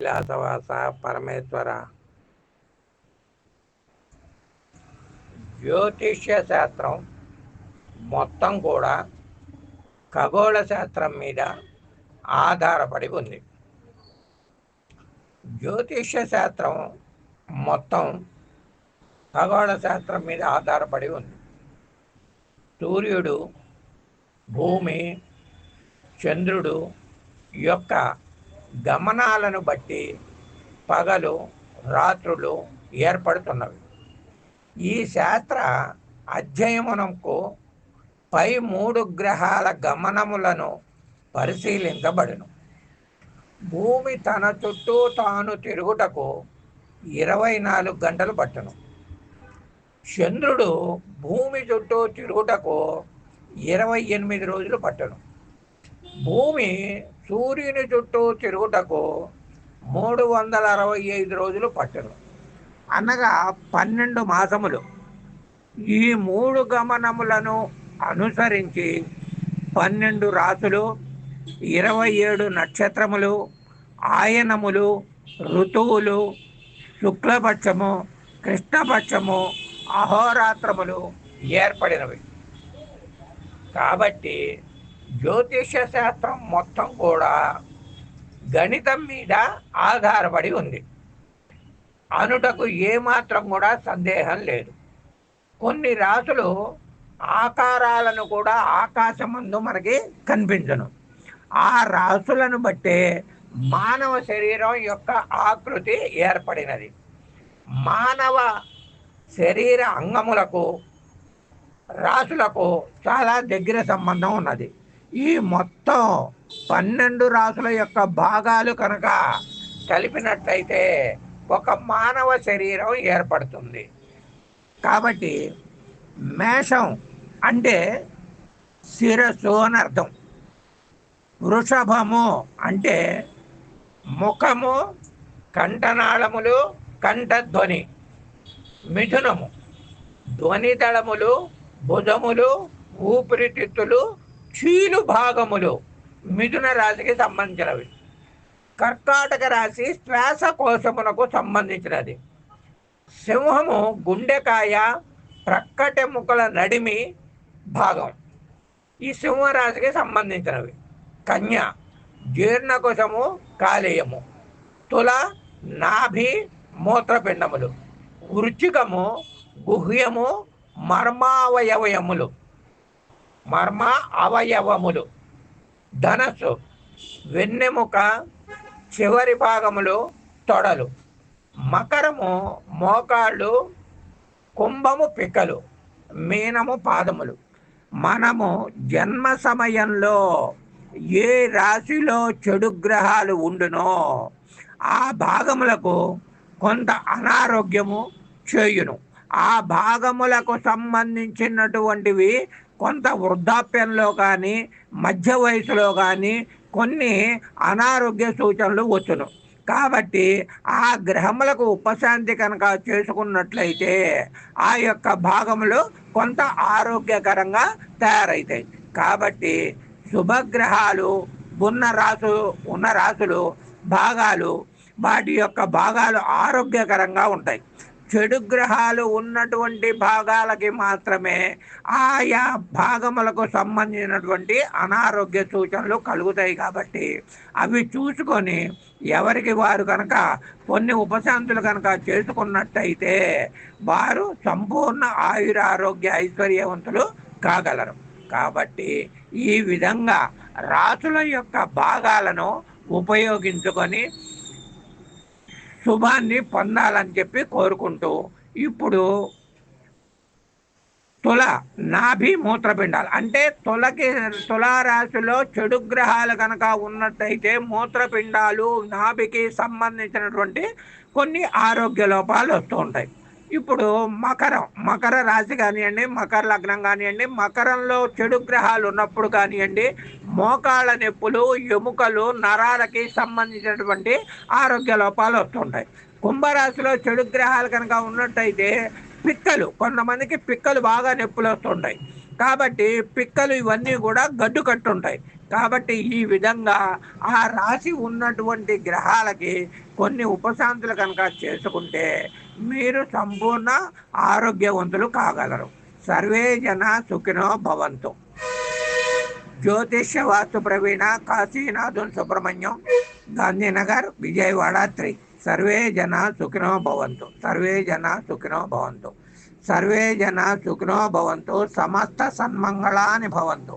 కైలాసవాస పరమేశ్వర. జ్యోతిష్య శాస్త్రం మొత్తం కూడా ఖగోళ శాస్త్రం మీద ఆధారపడి ఉంది. జ్యోతిష్య శాస్త్రం మొత్తం ఖగోళ శాస్త్రం మీద ఆధారపడి ఉంది. సూర్యుడు భూమి చంద్రుడు యొక్క గమనాలను బట్టి పగలు రాత్రులు ఏర్పడుతున్నవి. ఈ శాస్త్ర అధ్యయమునకు పై మూడు గ్రహాల గమనములను పరిశీలించబడును. భూమి తన చుట్టూ తాను తిరుగుటకు ఇరవై నాలుగు గంటలు పట్టును. చంద్రుడు భూమి చుట్టూ తిరుగుటకు ఇరవై ఎనిమిది రోజులు పట్టను. భూమి సూర్యుని చుట్టూ తిరుగుటకు మూడు వందల అరవై ఐదు రోజులు పట్టును అనగా పన్నెండు మాసములు. ఈ మూడు గమనములను అనుసరించి పన్నెండు రాసులు ఇరవై ఏడు నక్షత్రములు ఆయనములు ఋతువులు శుక్లపక్షము కృష్ణపక్షము అహోరాత్రములు ఏర్పడినవి. కాబట్టి జ్యోతిష శాస్త్రం మొత్తం కూడా గణితం మీద ఆధారపడి ఉంది. అనుటకు ఏమాత్రం కూడా సందేహం లేదు. కొన్ని రాసులు ఆకారాలను కూడా ఆకాశమందు మనకి కనిపించను. ఆ రాసులను బట్టే మానవ శరీరం యొక్క ఆకృతి ఏర్పడినది. మానవ శరీర అంగములకు రాసులకు చాలా దగ్గర సంబంధం ఉన్నది. ఈ మొత్తం పన్నెండు రాసుల యొక్క భాగాలు కనుక కలిపినట్లయితే ఒక మానవ శరీరం ఏర్పడుతుంది. కాబట్టి మేషం అంటే శిరస్సు అని అర్థం. వృషభము అంటే ముఖము కంఠనాళములు కంఠధ్వని. మిథునము ధ్వనితళములు భుజములు ఊపిరితిత్తులు చీలు భాగములు మిథున రాశికి సంబంధించినవి. కర్కాటక రాశి శ్వాసకోశమునకు సంబంధించినది. సింహము గుండెకాయ ప్రక్కటెముకల నడిమి భాగం ఈ సింహరాశికి సంబంధించినవి. కన్య జీర్ణకోశము కాలేయము. తుల నాభి మూత్రపిండములు. వృచ్చికము గుహ్యము మర్మావయవయములు. మర్మ అవయవములు. ధనస్సు వెన్నెముక చివరి భాగములు తొడలు. మకరము మోకాళ్ళు కుంభము పిక్కలు. మీనము పాదములు. మనము జన్మ సమయంలో ఏ రాశిలో చెడు గ్రహాలు ఉండునో ఆ భాగములకు కొంత అనారోగ్యము చేయును. ఆ భాగములకు సంబంధించినటువంటివి కొంత వృద్ధాప్యంలో కానీ మధ్య వయసులో కానీ కొన్ని అనారోగ్య సూచనలు వచ్చును. కాబట్టి ఆ గ్రహములకు ఉపశాంతి కనుక చేసుకున్నట్లయితే ఆ యొక్క భాగములు కొంత ఆరోగ్యకరంగా తయారవుతాయి కాబట్టి శుభగ్రహాలు ఉన్న రాసు ఉన్న రాసులు భాగాలు వాటి యొక్క భాగాలు ఆరోగ్యకరంగా ఉంటాయి. చెడు గ్రహాలు ఉన్నటువంటి భాగాలకి మాత్రమే ఆయా భాగములకు సంబంధించినటువంటి అనారోగ్య సూచనలు కలుగుతాయి కాబట్టి అవి చూసుకొని ఎవరికి వారు కనుక కొన్ని ఉపశాంతులు కనుక చేసుకున్నట్టయితే వారు సంపూర్ణ ఆయుర ఆరోగ్య ఐశ్వర్యవంతులు కాగలరు. కాబట్టి ఈ విధంగా రాసుల యొక్క భాగాలను ఉపయోగించుకొని శుభాన్ని పొందాలని చెప్పి కోరుకుంటూ ఇప్పుడు తుల నాభి మూత్రపిండాలు. అంటే తులకి తులారాశిలో చెడు గ్రహాలు కనుక ఉన్నట్టయితే మూత్రపిండాలు నాభికి సంబంధించినటువంటి కొన్ని ఆరోగ్య లోపాలు వస్తూ ఉంటాయి. ఇప్పుడు మకరం మకర రాశి కానివ్వండి మకర లగ్నం కానివ్వండి మకరంలో చెడు గ్రహాలు ఉన్నప్పుడు కానివ్వండి మోకాళ్ళ నొప్పులు ఎముకలు నరాలకి సంబంధించినటువంటి ఆరోగ్య లోపాలు వస్తుంటాయి. కుంభరాశిలో చెడు గ్రహాలు కనుక ఉన్నట్టయితే పిక్కలు కొంతమందికి పిక్కలు బాగా నొప్పులు వస్తుంటాయి. కాబట్టి పిక్కలు ఇవన్నీ కూడా గడ్డు కట్టుంటాయి. కాబట్టి ఈ విధంగా ఆ రాశి ఉన్నటువంటి గ్రహాలకి కొన్ని ఉపశాంతులు కనుక చేసుకుంటే మీరు సంపూర్ణ ఆరోగ్యవంతులు కాగలరు. సర్వే జన సుఖినో భవంతు. జ్యోతిష్య వాస్తు ప్రవీణ కాశీనాథన్ సుబ్రహ్మణ్యం గాంధీనగర్ విజయవాడ త్రీ. సర్వే జన సుఖినో భవంతు. సర్వే జన సుఖినో భవంతు. సర్వే జన సుఖినో భవంతు. సమస్త సన్మంగళాని భవంతు.